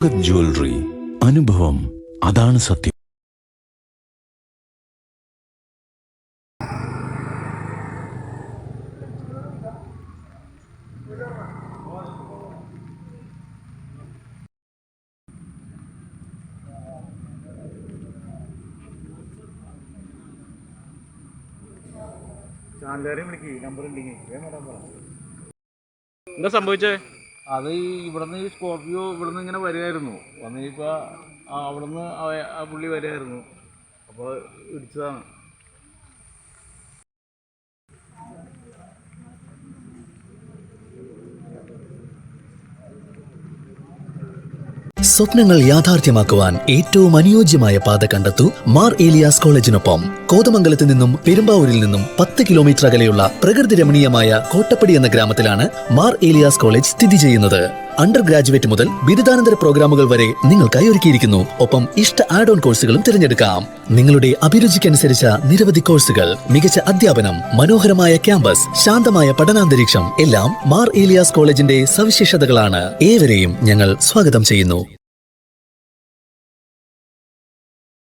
Jewellery അനുഭവം. അതാണ് സത്യം. എന്താ സംഭവിച്ചേ? അത് ഇവിടുന്ന് ഈ സ്കോർപ്പിയോ ഇവിടുന്ന് ഇങ്ങനെ വരികയായിരുന്നു. വന്നിപ്പോൾ അവിടുന്ന് ആ പുള്ളി വരികയായിരുന്നു. അപ്പോൾ ഇടിച്ചതാണ്. സ്വപ്നങ്ങൾ യാഥാർത്ഥ്യമാക്കുവാൻ ഏറ്റവും അനുയോജ്യമായ പാത കണ്ടെത്തു മാർ ഏലിയാസ് കോളേജിനൊപ്പം. കോതമംഗലത്ത് നിന്നും പെരുമ്പാവൂരിൽ നിന്നും പത്ത് കിലോമീറ്റർ അകലെയുള്ള പ്രകൃതി രമണീയമായ കോട്ടപ്പടി എന്ന ഗ്രാമത്തിലാണ് മാർ ഏലിയാസ് കോളേജ് സ്ഥിതി ചെയ്യുന്നത്. അണ്ടർ ഗ്രാജുവേറ്റ് മുതൽ ബിരുദാനന്തര പ്രോഗ്രാമുകൾ വരെ നിങ്ങൾക്കായി ഒരുക്കിയിരിക്കുന്നു. ഒപ്പം ഇഷ്ട ആഡ് ഓൺ കോഴ്സുകളും തിരഞ്ഞെടുക്കാം. നിങ്ങളുടെ അഭിരുചിക്കനുസരിച്ച നിരവധി കോഴ്സുകൾ മികച്ച അധ്യാപനം മനോഹരമായ ക്യാമ്പസ് ശാന്തമായ പഠനാന്തരീക്ഷം എല്ലാം മാർ ഏലിയാസ് കോളേജിന്റെ സവിശേഷതകളാണ്. ഏവരെയും ഞങ്ങൾ സ്വാഗതം ചെയ്യുന്നു.